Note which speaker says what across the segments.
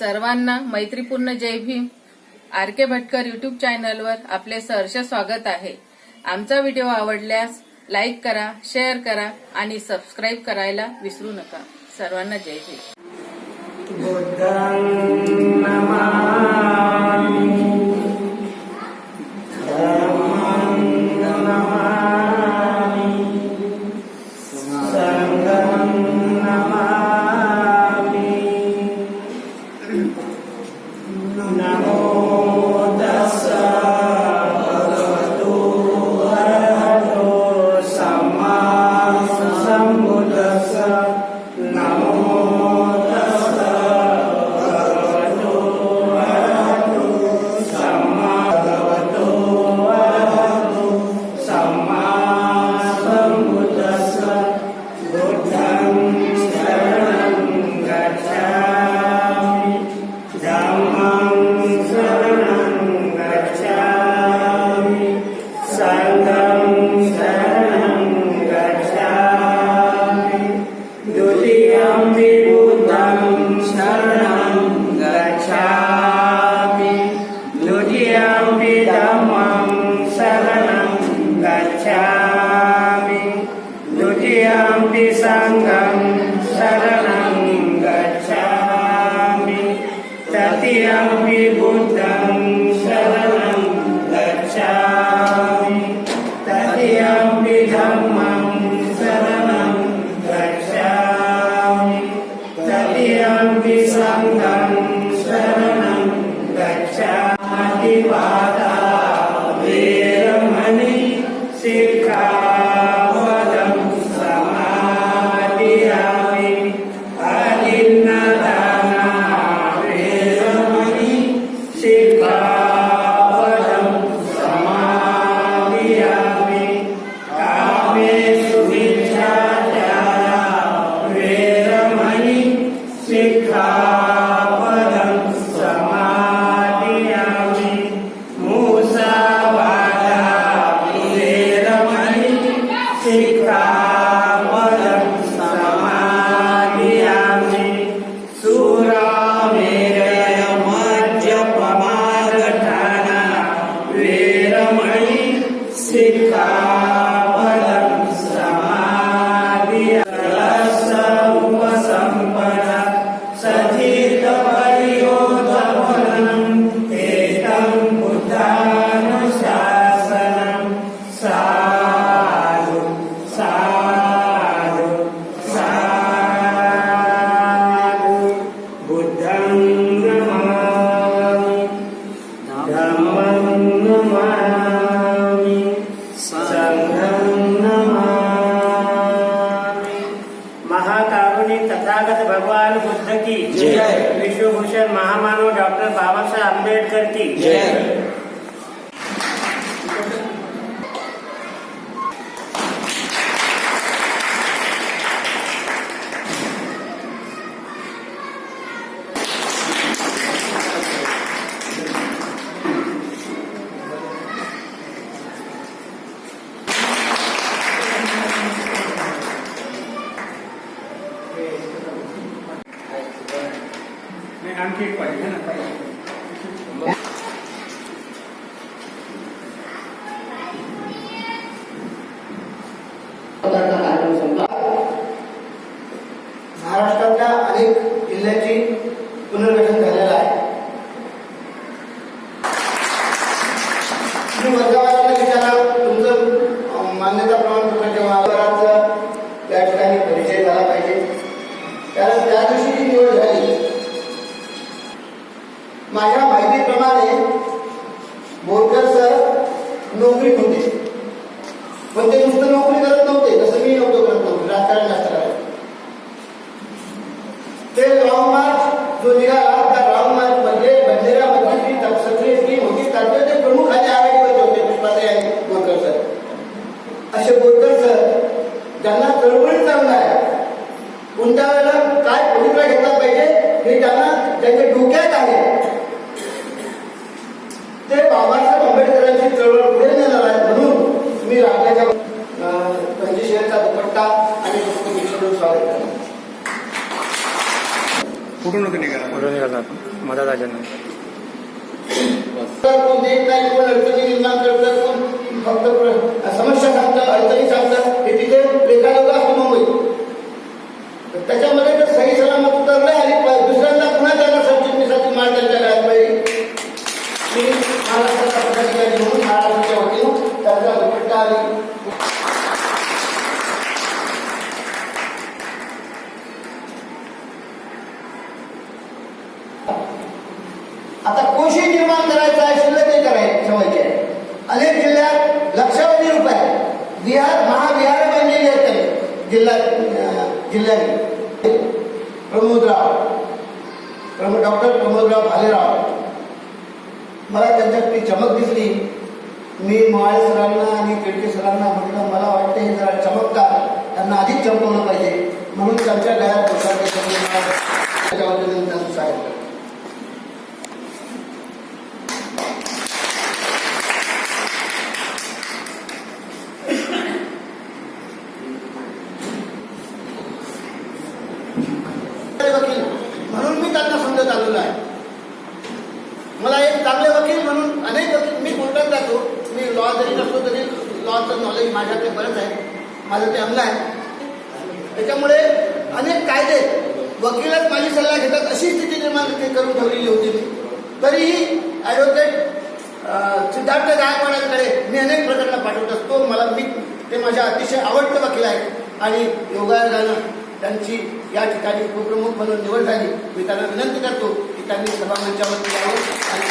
Speaker 1: सर्वांना मैत्रीपूर्ण जय Bhim. R K Bhatkar YouTube चॅनलवर आपले सहर्ष स्वागत आहे. आमचा व्हिडिओ आवडल्यास लाईक करा शेअर करा आणि सबस्क्राईब करायला विसरू नका. सर्वांना जय भीम.
Speaker 2: कुठून निघाला?
Speaker 3: कुठून निघाला मदत आल्यानं
Speaker 4: तर कोण देत नाही कोण अडचणी निर्माण करतं कोण फक्त प्र- समस्या सांगतं अडचणी सांगतं हे तिथे लेखाजोगा असतो मुंबईत तर त्याच्यामध्ये जर सही सलामत उतरले आणि प- दुसऱ्यांदा पुन्हा त्यांना सरचिटणीसाठी माल त्यांच्या गळ्यात पाहिजे मी महाराष्ट्राचा पदाधिकारी म्हणून महाराष्ट्राच्या वतीनं त्यांचा दुपट्टा आणि आता कोशी निर्माण करायचं आहे शिल्लक ते करायचं ठेवायचे आहे. अनेक जिल्ह्यात लक्षावधी रुपये विहार महाविहार बांधलेली आहेत म्हणजे त्यांनी जिल्हा जिल्ह्याने प्रमोदराव. प्रमो डॉक्टर प्रमोदराव भालेराव. मला त्यांच्यात ती चमक दिसली. मी मोहाळे सरांना आणि केडके सरांना म्हटलं मला वाटतं हे जरा चमकतात. त्यांना अधिक चमकवलं पाहिजे. म्हणून त्यांच्या गळ्यात त्याच्याबद्दल वतीने त्यांचं सांगितलं वकील म्हणून मी त्यांना समजत आलेलो आहे मला एक चांगले वकील म्हणून अनेक वकील मी कोर्टात जातो मी लॉ जरी नसतो तरी लॉचं नॉलेज माझ्याकडे बरंच आहे माझं ते अंग आहे त्याच्यामुळे अनेक कायदे वकीलच माझी सल्ला घेतात अशी स्थिती निर्माण ते करून ठेवलेली होती मी तरीही ॲडव्होकेट सिद्धार्थ गायकवाडांकडे मी अनेक प्रकरणं पाठवत असतो मला मी ते माझ्या अतिशय आवडते वकील आहेत. आणि योगायोगानं त्यांची या ठिकाणी उपप्रमुख म्हणून निवड झाली. मी त्यांना विनंती करतो की त्यांनी सभामंचावरती यावं. आणि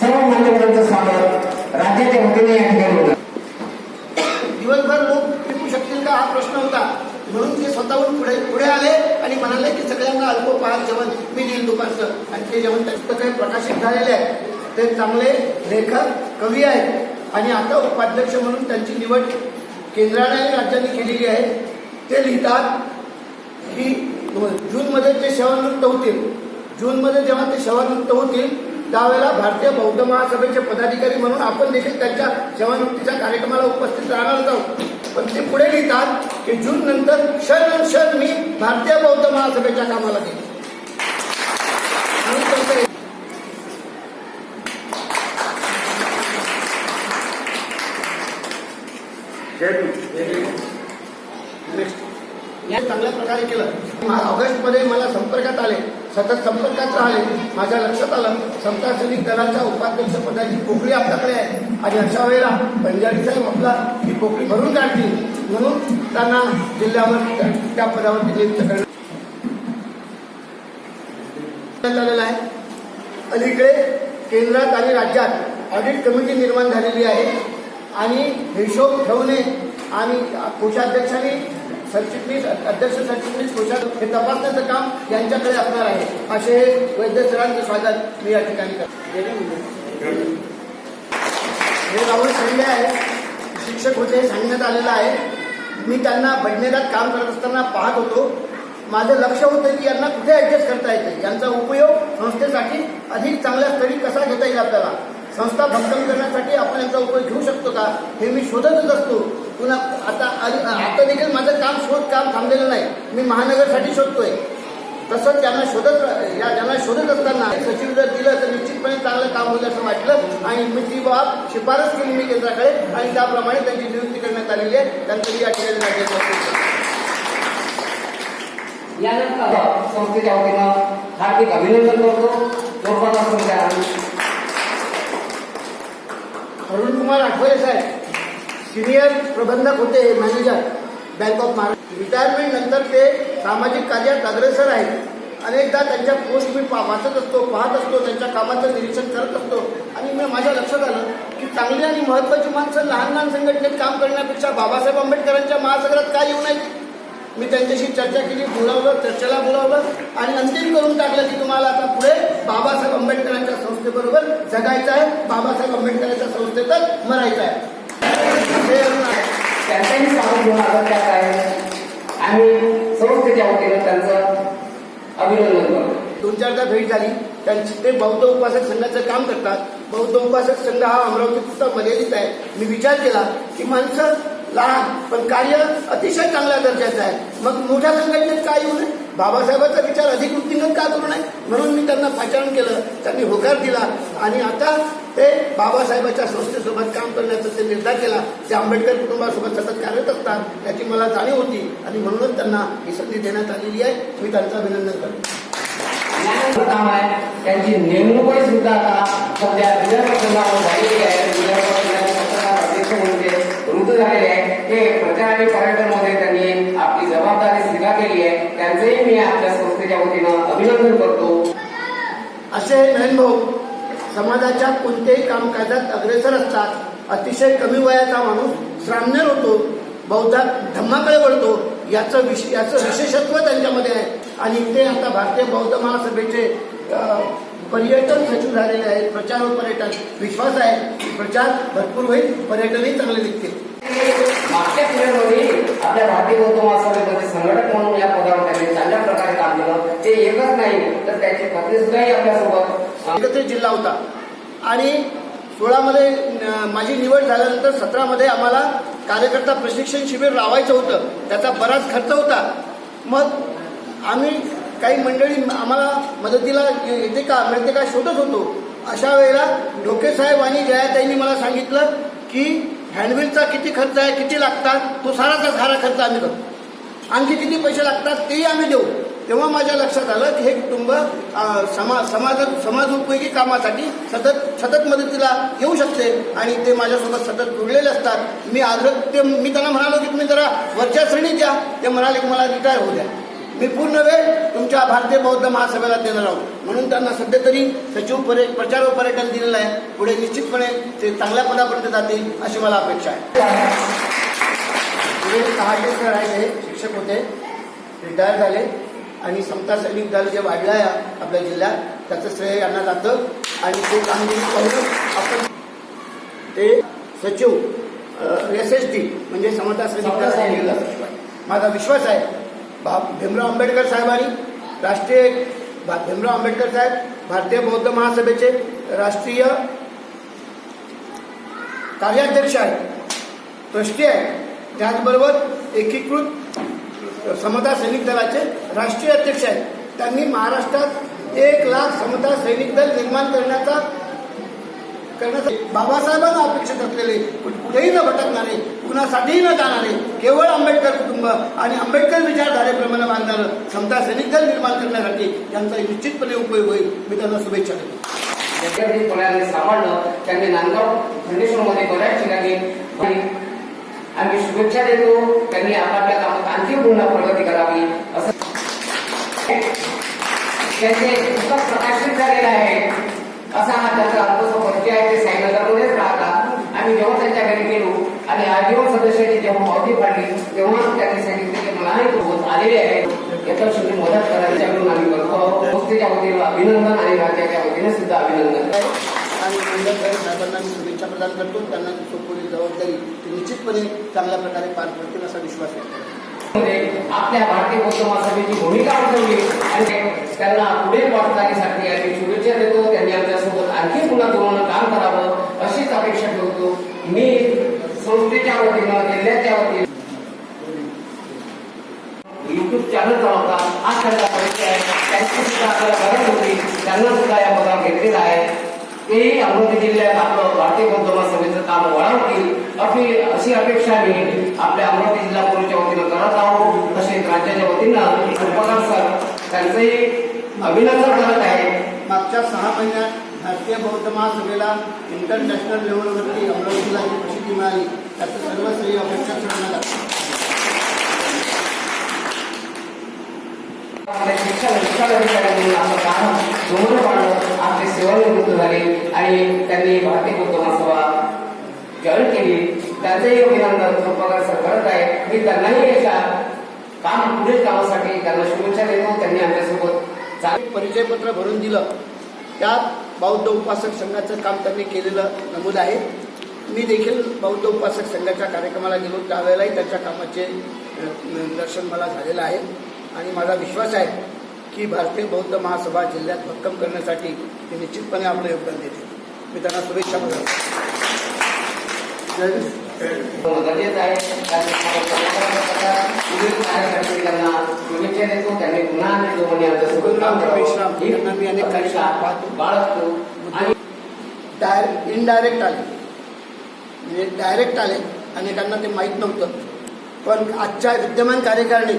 Speaker 5: सर्व मान्यवरांचं स्वागत राज्याच्या वतीने या ठिकाणी होतं
Speaker 4: दिवसभर लोक टिकू शकतील का? हा प्रश्न होता. स्वतःहून पुढे पुढे आले आणि म्हणाले की सगळ्यांना अल्पोपहार जेवण मी देईल दुपारचं. आणि ते जेवण त्या काही प्रकाशित झालेले आहे. ते चांगले लेखक कवी आहेत. आणि आता उपाध्यक्ष म्हणून त्यांची निवड केंद्राने आणि राज्यांनी केलेली आहे. ते लिहितात की जूनमध्ये ते सेवानृत्त होतील. जूनमध्ये जेव्हा ते सेवानृत्त होतील त्यावेळेला भारतीय बौद्ध महासभेचे पदाधिकारी म्हणून आपण देखील त्यांच्या सेवानिवृत्तीच्या कार्यक्रमाला उपस्थित राहणार आहोत. पण ते पुढे लिहितात की जून नंतर क्षण क्षण मी भारतीय बौद्ध महासभेच्या कामाला गेले. चांगल्या प्रकारे केलं. मा- ऑगस्टमध्ये मला संपर्कात आले. सतत संपर्कात राहिले माझ्या लक्षात आलं समता सैनिक दलाच्या उपाध्यक्ष पदाची पोकळी आपल्याकडे आहे. आणि अशा वेळेला पंजाबी साहेब आपला ही पोकळी भरून काढतील. म्हणून त्यांना जिल्ह्यावर त्या- पदावरती नियुक्त करण्यात आलेलं आहे. अलीकडे केंद्रात आणि राज्यात ऑडिट कमिटी निर्माण झालेली आहे. आणि हिशोब ठेवणे आणि कोषाध्यक्षांनी सरचिटणीस अध्यक्ष सरचिटणीस कोशात हे तपासण्याचं काम यांच्याकडे असणार आहे. असे वैद्य सरांचं स्वागत मी या ठिकाणी करतो. हे राहुल शिंदे आहे शिक्षक होते हे सांगण्यात आलेलं आहे. मी त्यांना बडनेरात काम करत असताना पाहत होतो. माझं लक्ष होतं की यांना कुठे ऍडजस्ट करता येते? यांचा उपयोग संस्थेसाठी अधिक चांगल्या स्तरी कसा घेता येईल आपल्याला? संस्था भक्कम करण्यासाठी आपण यांचा उपयोग घेऊ शकतो का? हे मी शोधतच असतो. पुन्हा आता आता देखील माझं काम शोध काम थांबलेलं नाही. मी महानगरसाठी शोधतोय. तसंच त्यांना शोधत या त्यांना शोधत असताना सचिव जर दिलं तर निश्चितपणे चांगलं काम होईल असं वाटलं. आणि मी ती बाब शिफारस केली मी केंद्राकडे. आणि त्याप्रमाणे त्यांची नियुक्ती करण्यात आलेली आहे. त्यांचं या ठिकाणी
Speaker 5: यानंतर संस्थेच्या वतीनं हार्दिक अभिनंदन करतो. जोरदार
Speaker 4: अरुण कुमार आठवले साहेब. सिनियर प्रबंधक होते manager bank of Maharashtra retirement नंतर ते सामाजिक कार्यात अग्रेसर आहेत. अनेकदा त्यांच्या पोस्ट मी पा- वाचत असतो पाहत असतो त्यांच्या कामाचं निरीक्षण करत असतो. आणि मी माझ्या लक्षात आलं की चांगली आणि महत्वाची माणसं लहान लहान संघटनेत काम करण्यापेक्षा बाबासाहेब आंबेडकरांच्या महासागरात काय येऊ नये? मी त्यांच्याशी चर्चा केली बोलावलं चर्चेला बोलावलं आणि अंतिम करून टाकलं की तुम्हाला आता पुढे बाबासाहेब आंबेडकरांच्या संस्थेबरोबर जगायचं आहे. बाबासाहेब आंबेडकरांच्या संस्थेतच मरायचं आहे.
Speaker 5: त्यांचाही सांगून घेऊन आलं त्यात आहे आम्ही संस्थेच्या वतीनं त्यांचं अभिनंदन करतो
Speaker 4: दोन चारदा भेट झाली. त्यांची ते बौद्ध उपासक संघाचं काम करतात. बौद्ध उपासक संघ हा अमरावती पुरता मर्यादित आहे. मी विचार केला की माणसं लहान पण कार्य अतिशय चांगल्या दर्जाचं आहे. मग मोठ्या संघटनेत काय येऊ नये? बाबासाहेबांचा विचार अधिक वृत्तींगत का करू नये? म्हणून मी त्यांना पाचारण केलं त्यांनी होकार दिला. आणि आता ते बाबासाहेबांच्या संस्थेसोबत काम करण्याचा ते निर्धार केला. ते आंबेडकर कुटुंबासोबत सतत कार्यरत असतात. याची मला जाणीव होती. आणि म्हणूनच त्यांना ही संधी देण्यात आलेली आहे. मी त्यांचं अभिनंदन करतो.
Speaker 5: काम आहे त्यांची नेमणूकही सुद्धा आता. सध्या विदर्भ संघावर झालेली आहे. विदर्भ संघाचे पत्रकार अध्यक्ष म्हणून ते रुजू झालेले आहे. ते प्रचार आणि पर्यटनमध्ये त्यांनी केली आहे. त्यांचंही मी आपल्या संस्थेच्या वतीनं अभिनंदन करतो.
Speaker 4: असे नयन भाऊ समाजाच्या कोणत्याही कामकाजात अग्रेसर असतात. अतिशय कमी वयाचा माणूस श्राम्य होतो. बौद्धात धम्माकडे वळतो. याचं विश याचं विशेषत्व त्यांच्यामध्ये आहे. आणि ते आता भारतीय बौद्ध महासभेचे पर्यटन सचिव झालेले आहेत. प्रचार व पर्यटन. विश्वास आहे. प्रचार भरपूर होईल. पर्यटनही चांगले निघतील.
Speaker 5: मागच्या पिरियडमध्ये आपल्या भारतीय बौद्ध महासभेमध्ये संघटक म्हणून या पदावर त्यांनी चांगल्या प्रकारे काम केलं ते एकच नाही. तर त्याचे पत्नी आपल्यासोबत.
Speaker 4: एकत्रित जिल्हा होता. आणि सोळामध्ये माझी निवड झाल्यानंतर सतरामध्ये आम्हाला कार्यकर्ता प्रशिक्षण शिबिर लावायचं होतं. त्याचा बराच खर्च होता. मग आम्ही काही मंडळी आम्हाला मदतीला येते का मिळते का शोधत होतो. अशा वेळेला ढोके साहेब आणि जयाताईंनी मला सांगितलं की हँडविलचा किती खर्च आहे किती लागतात तो साराचा सारा खर्च आम्ही करतो. आणखी किती पैसे लागतात तेही आम्ही देऊ. तेव्हा माझ्या लक्षात आलं की हे कुटुंब समा समाज उपयोगी कामासाठी सतत सतत मदतीला येऊ शकते आणि ते माझ्यासोबत सतत जुळलेले असतात. मी आग्रह ते मी त्यांना म्हणालो की तुम्ही जरा वरच्या श्रेणीत द्या. ते म्हणाले की मला रिटायर होऊ द्या. मी पूर्ण वेळ तुमच्या भारतीय बौद्ध महासभेला देणार आहोत. म्हणून त्यांना सध्या तरी सचिव पर्य प्रचार व पर्यटन दिलेलं आहे. पुढे निश्चितपणे ते चांगल्या पदापर्यंत जातील अशी मला अपेक्षा आहे. पुढे सहाशे सर आहे हे शिक्षक होते. रिटायर झाले. आणि समता सैनिक दल जे वाढलं आहे आपल्या जिल्ह्यात त्याचं श्रेय यांना जातं. आणि ते कामगिरी पाहून आपण ते सचिव एस एस टी म्हणजे समता सैनिक दल. माझा विश्वास आहे बा भीमराव आंबेडकर साहेबांनी राष्ट्रीय भीमराव आंबेडकर साहेब भारतीय बौद्ध महासभेचे राष्ट्रीय कार्याध्यक्ष आहेत. ट्रस्टी आहे. त्याचबरोबर एकीकृत समता सैनिक दलाचे राष्ट्रीय अध्यक्ष आहेत. त्यांनी महाराष्ट्रात एक लाख समता सैनिक दल निर्माण करण्याचा करण्याचा बाबासाहेबांना अपेक्षित असलेले कुठेही न भटकणारे कुणासाठीही न जाणारे केवळ आंबेडकर कुटुंब आणि आंबेडकर विचारधारेप्रमाणे बांधणारं समता सैनिक दल निर्माण करण्यासाठी त्यांचा निश्चितपणे उपयोग होईल. मी त्यांना शुभेच्छा देतो.
Speaker 5: व्यक्तिगतपणाने सांभाळलं त्यांनी नांदगाव खंडेश्वरमध्ये बऱ्याच ठिकाणी आम्ही शुभेच्छा देतो. त्यांनी आपापल्या कामात आणखी पूर्ण प्रगती करावी. असं त्यांचे पुस्तक प्रकाशित झालेलं आहे. असा हा त्यांचा अनुभव परिचय आहे ते साईनगरमध्येच राहतात आम्ही जेव्हा त्यांच्या घरी गेलो आणि आजीवन सदस्यांनी जेव्हा मावती पाडली तेव्हा त्यांनी सांगितले की मलाही होत आलेले आहे याच्या शेवटी मदत करायच्या म्हणून आम्ही करतो संस्थेच्या वतीनं अभिनंदन आणि राज्याच्या वतीने सुद्धा अभिनंदन.
Speaker 4: आणि मंडळ साहेबांना मी शुभेच्छा प्रदान करतो. त्यांना ती सोपवली जबाबदारी ती निश्चितपणे चांगल्या प्रकारे पार पडतील असा विश्वास
Speaker 5: व्यक्त आपल्या भारतीय बौद्ध महासभेची भूमिका उठवली आणि त्यांना पुढे वाटचालीसाठी आम्ही शुभेच्छा देतो. त्यांनी आमच्यासोबत आणखी पुन्हा जोरानं काम करावं अशीच अपेक्षा ठेवतो. मी संस्थेच्या वतीनं जिल्ह्याच्या वतीनं युट्यूब चॅनल चालवता आज त्यांचा परिचय आहे. त्यांची सुद्धा आपल्याला गरज होती. त्यांना सुद्धा या पदावर घेतलेला आहे. तेही अमरावती जिल्ह्यात आपलं भारतीय बौद्ध महासभेचं काम वळवतील अशी अशी अपेक्षा मी आपल्या अमरावती जिल्हा पोलीसच्या वतीनं करत आहोत. तसेच राज्याच्या वतीनं उपकार सर त्यांचंही अभिनंदन करत आहे.
Speaker 4: मागच्या सहा महिन्यात भारतीय बौद्ध महासभेला इंटरनॅशनल लेवलवरती अमरावतीला जी प्रसिद्धी मिळाली. त्याचं सर्व श्रेय अपेक्षा लागतं
Speaker 5: आपल्या शिक्षण शिक्षणाधिकारी म्हणून आपलं काम जोमून पाडलं आपले सेवानिवृत्त झाले आणि त्यांनी भारतीय बौद्ध महासभा जॉईन केली. त्यांचंही अभिनंदन पगार करत आहे मी त्यांनाही याच्या काम पुढील कामासाठी त्यांना शुभेच्छा देतो. त्यांनी आमच्यासोबत चांगली
Speaker 4: परिचयपत्र भरून दिलं. त्यात बौद्ध उपासक संघाचं काम त्यांनी केलेलं नमूद आहे. मी देखील बौद्ध उपासक संघाच्या कार्यक्रमाला गेलो. त्यावेळेलाही त्यांच्या कामाचे दर्शन मला झालेलं आहे. आणि माझा विश्वास आहे की भारतीय बौद्ध महासभा जिल्ह्यात भक्कम करण्यासाठी ते निश्चितपणे आपलं योगदान देतील. मी त्यांना शुभेच्छा करतो जय हिंद.
Speaker 5: गरजेचं आहे. त्यांना देतो
Speaker 4: मी अनेक.
Speaker 5: बाळगतो आणि
Speaker 4: डायरेक्ट इनडायरेक्ट आले. म्हणजे डायरेक्ट आले. अनेकांना ते माहीत नव्हतं. पण आजच्या विद्यमान कार्यकारिणी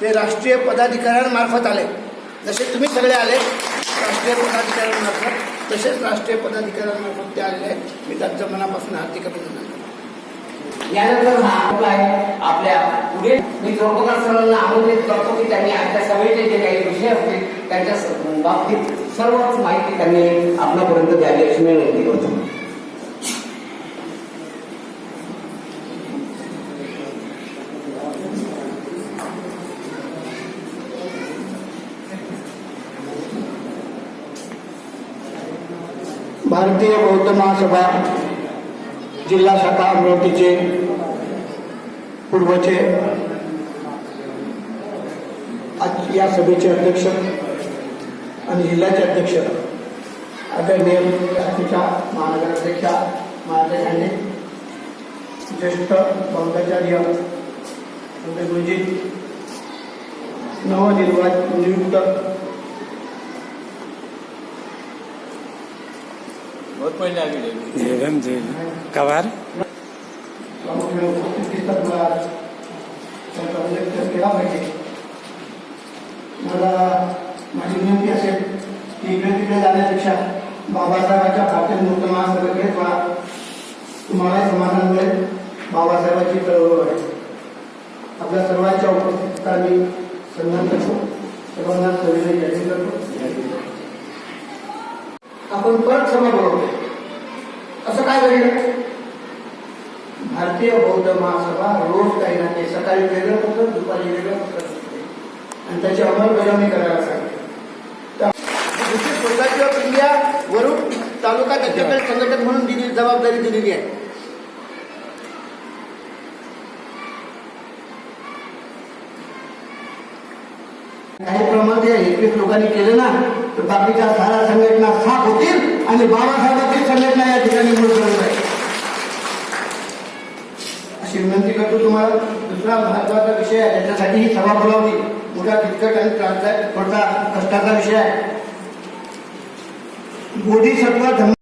Speaker 4: ते राष्ट्रीय पदाधिकाऱ्यांमार्फत आले. जसे तुम्ही सगळे आले. राष्ट्रीय पदाधिकाऱ्यांमार्फत तसेच राष्ट्रीय पदाधिकाऱ्यांमार्फत ते आलेले आहेत. मी त्यांचं मनापासून हार्दिक अभिनंदन
Speaker 5: यानंतर हा आपला आहे आपल्या पुढे. मी चौकदार सरांना आमंत्रित करतो की त्यांनी आजच्या सभेचे जे काही विषय असतील त्यांच्या बाबतीत सर्वच माहिती त्यांनी आपल्यापर्यंत द्यावी अशी मी विनंती करतो.
Speaker 4: भारतीय बौद्ध महासभा जिल्हा शाखा अमरावतीचे पूर्वचे आज या सभेचे अध्यक्ष आणि अध्यक्ष आदरणीय आमच्या महानगराध्यक्षा महाराजांनी ज्येष्ठ बौद्धाचार्य गुरुजी नवनिर्वाचित नियुक्त प्रामुख्याने उपस्थित दिसतात मला माझी विनंती असेल की इकडे तिकडे जाण्यापेक्षा बाबासाहेबांच्या भारतीय मूर्त महासभेकडेच पहा तुम्हाला समाधान मिळेल बाबासाहेबांची चळवळ आहे. आपल्या सर्वांच्या उपस्थितीचा मी सन्मान करतो. सर्वांना सविनय जाहीर करतो. आपण परत सभा बोलवतो काय घडलं भारतीय बौद्ध महासभा रोज काही ना काही सकाळी वेगळं होतं दुपारी वेगळं होतं. आणि त्याची अंमलबजावणी करायला सांगते त्या- सोसायटी ऑफ इंडिया वरून तालुका दत्तकल संघटक म्हणून दिली जबाबदारी दिलेली आहे. काही प्रमाण या एकवीस लोकांनी केलं ना तर बाकीच्या साऱ्या संघटना साफ होतील आणि बाबासाहेबांची संघटना या ठिकाणी विनंती करतो तुम्हाला दुसरा महत्त्वाचा विषय आहे त्याच्यासाठी ही सभा बोलावली. मोठा किचकट आणि त्रासदायक थोडा कष्टाचा विषय आहे. बोधिसत्व धम्म